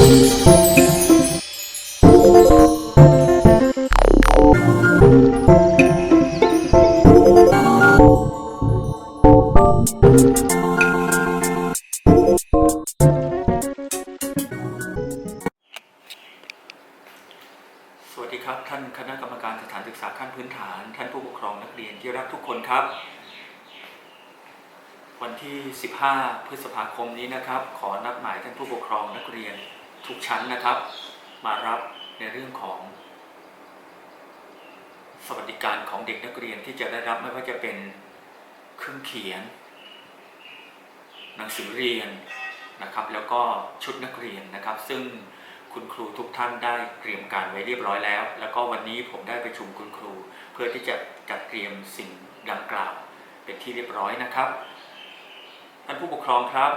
สวัสดีครับท่านคณะกรรมการสถานศึกษาขั้นพื้นฐานท่านผู้ปกครองนักเรียนที่รักทุกคนครับวันที่ 15 พฤษภาคมนี้นะครับ ขอนัดหมายท่านผู้ปกครองนักเรียน ทุกชั้นนะครับ มารับในเรื่องของ สวัสดิการของเด็กนักเรียนที่จะได้รับไม่ว่าจะเป็นเครื่องเขียน หนังสือเรียนนะครับ แล้วก็ชุดนักเรียนนะครับ ซึ่งคุณครูทุกท่านได้เตรียมการไว้เรียบร้อยแล้ว แล้วก็วันนี้ผมได้ประชุมคุณครู เพื่อที่จะจัดเตรียมสิ่งดังกล่าวเป็นที่เรียบร้อยนะครับท่านผู้ปกครองครับ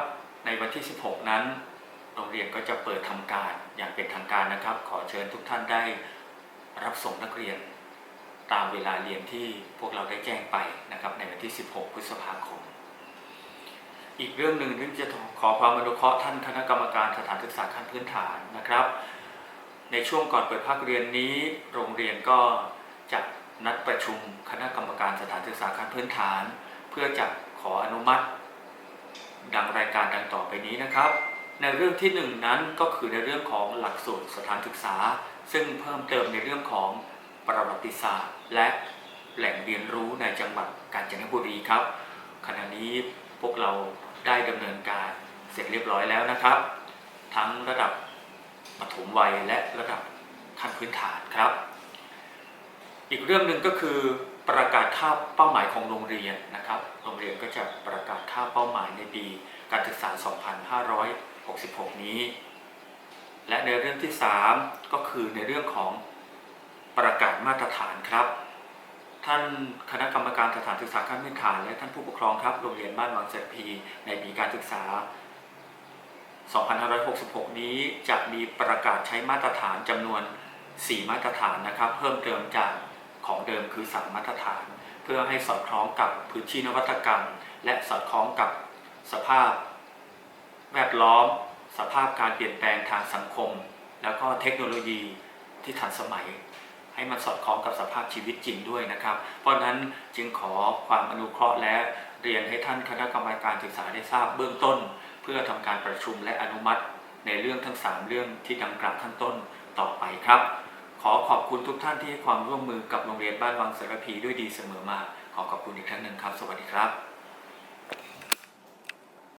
ในวันที่ 16 นั้น โรงเรียนก็จะเปิดทำการอย่างเป็นทางการนะครับ ขอเชิญทุกท่านได้รับส่งนักเรียน ตามเวลาเรียนที่พวกเราได้แจ้งไปนะครับ ในวันที่ 16 พฤษภาคม อีกเรื่องหนึ่งที่จะขอความอนุเคราะห์ท่านคณะกรรมการสถานศึกษาขั้นพื้นฐานนะครับ ในช่วงก่อนเปิดภาคเรียนนี้ โรงเรียนก็จะนัดประชุมคณะกรรมการสถานศึกษาขั้นพื้นฐาน เพื่อจะขออนุมัติ ดังรายการดังต่อไปนี้นะครับ ในเรื่องที่หนึ่งนั้นก็คือในเรื่องของหลักสูตรสถานศึกษา ซึ่งเพิ่มเติมในเรื่องของประวัติศาสตร์ และแหล่งเรียนรู้ในจังหวัดกาญจนบุรีครับ ขณะนี้พวกเราได้ดำเนินการเสร็จเรียบร้อยแล้วนะครับ ทั้งระดับปฐมวัยและระดับขั้นพื้นฐานครับ อีกเรื่องหนึ่งก็คือประกาศค่าเป้าหมายของโรงเรียนนะครับ โรงเรียนก็จะประกาศค่าเป้าหมายในปีการศึกษา 66 นี้ และในเรื่องที่ 3 ก็คือในเรื่องของประกาศมาตรฐานครับ ท่านคณะกรรมการสถานศึกษาขั้นพื้นฐาน และท่านผู้ปกครองครับโรงเรียนบ้านวังเสรพีในปีการศึกษา 2566 นี้จะมีประกาศใช้มาตรฐานจำนวน 4 มาตรฐานนะครับ เพิ่มเติมจากของเดิมคือ 3 มาตรฐาน เพื่อให้สอดคล้องกับพื้นที่นวัตกรรม และสอดคล้องกับสภาพ แวดล้อม สภาพการเปลี่ยนแปลงทางสังคม แล้วก็เทคโนโลยีที่ทันสมัย ให้มันสอดคล้องกับสภาพชีวิตจริงด้วยนะครับ เพราะนั้นจึงขอความอนุเคราะห์และเรียนให้ท่านคณะกรรมการศึกษาได้ทราบเบื้องต้น เพื่อทำการประชุมและอนุมัติ ในเรื่องทั้ง 3 เรื่องที่ดังกล่าวข้างต้นต่อไปครับ ขอขอบคุณทุกท่านที่ให้ความร่วมมือกับโรงเรียนบ้านวังสารพีด้วยดีเสมอมา ขอขอบคุณอีกครั้งหนึ่งครับ สวัสดีครับ